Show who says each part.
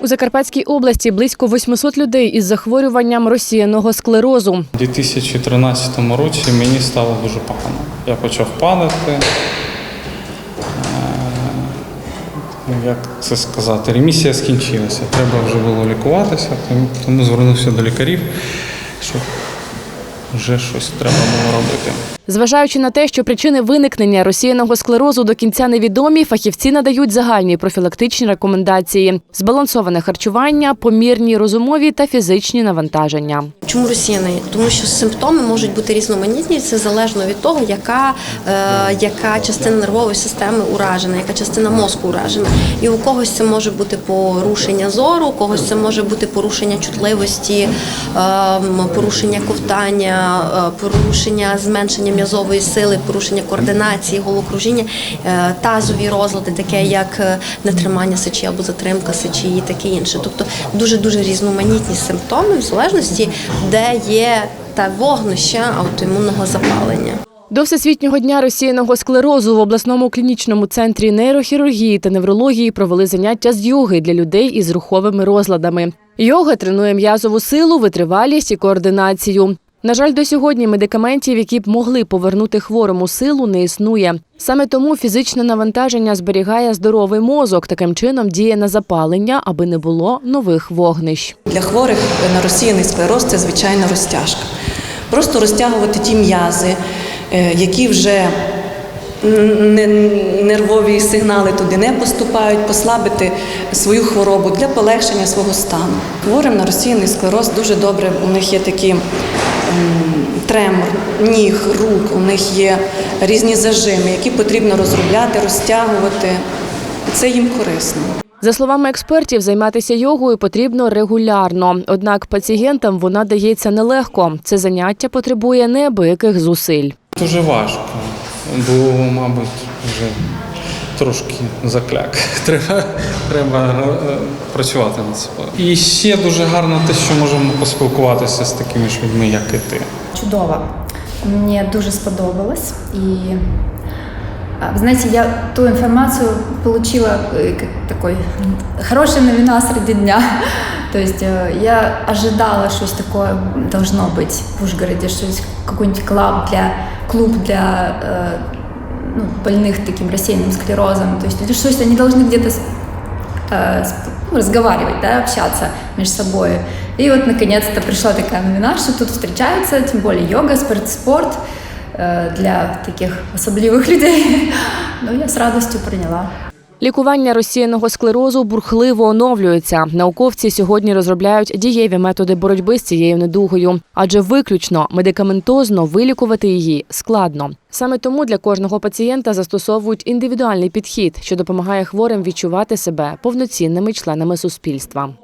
Speaker 1: У Закарпатській області близько 800 людей із захворюванням розсіяного склерозу.
Speaker 2: У 2013 році мені стало дуже погано. Я почав падати. Е, Як це сказати? Ремісія скінчилася. Треба вже було лікуватися, тому- звернувся до лікарів, що вже щось треба було робити.
Speaker 1: Зважаючи на те, що причини виникнення розсіяного склерозу до кінця невідомі, фахівці надають загальні профілактичні рекомендації: збалансоване харчування, помірні розумові та фізичні навантаження.
Speaker 3: Чому розсіяний? Тому що симптоми можуть бути різноманітні. Це залежно від того, яка, е, яка частина нервової системи уражена, яка частина мозку уражена. І у когось це може бути порушення зору, у когось це може бути порушення чутливості, е, порушення ковтання, е, порушення зменшення м'язової сили, порушення координації, головокружіння, е, тазові розлади, таке як е, нетримання сечі або затримка сечі і таке інше. Тобто дуже дуже різноманітні симптоми в залежності, де є та вогнище аутоімунного запалення.
Speaker 1: До всесвітнього дня розсіяного склерозу в обласному клінічному центрі нейрохірургії та неврології провели заняття з йоги для людей із руховими розладами. Йога тренує м'язову силу, витривалість і координацію. На жаль, до сьогодні медикаментів, які б могли повернути хворому силу, не існує. Саме тому фізичне навантаження зберігає здоровий мозок, таким чином діє на запалення, аби не було нових вогнищ.
Speaker 4: Для хворих на розсіяний склероз це звичайна розтяжка. Просто розтягувати ті м'язи, е, які вже нервові сигнали туди не поступають, послабити свою хворобу для полегшення свого стану. Хворим на розсіяний склероз дуже добре. У них є такі тремор, ніг, рук, у них є різні зажими, які потрібно розробляти, розтягувати. Це їм корисно.
Speaker 1: За словами експертів, займатися йогою потрібно регулярно. Однак пацієнтам вона дається нелегко. Це заняття потребує неабияких зусиль.
Speaker 2: Дуже важко, бо, мабуть, вже трошки закляк. Треба, треба е, працювати над собою. І ще дуже гарно те, що можемо поспілкуватися з такими ж людьми, як і ти.
Speaker 5: чудово. Мені дуже сподобалось. І а, вы знаете, я ту информацию получила э, как такой хорошая новина среди дня. То есть э, я ожидала, что есть такое должно быть в Ужгороде, что есть какой-нибудь клуб для, клуб для э, ну, больных таким рассеянным склерозом. То есть или что есть они должны где-то с- э, с- ну, разговаривать, да, общаться между собой. И вот наконец-то пришла такая новина, что тут встречаются, тем более йога, спорт, спорт э, для таких особливых людей. Ну, я с радостью приняла.
Speaker 1: Лікування розсіяного склерозу бурхливо оновлюється. Науковці сьогодні розробляють дієві методи боротьби з цією недугою, адже виключно медикаментозно вилікувати її складно. Саме тому для кожного пацієнта застосовують індивідуальний підхід, що допомагає хворим відчувати себе повноцінними членами суспільства.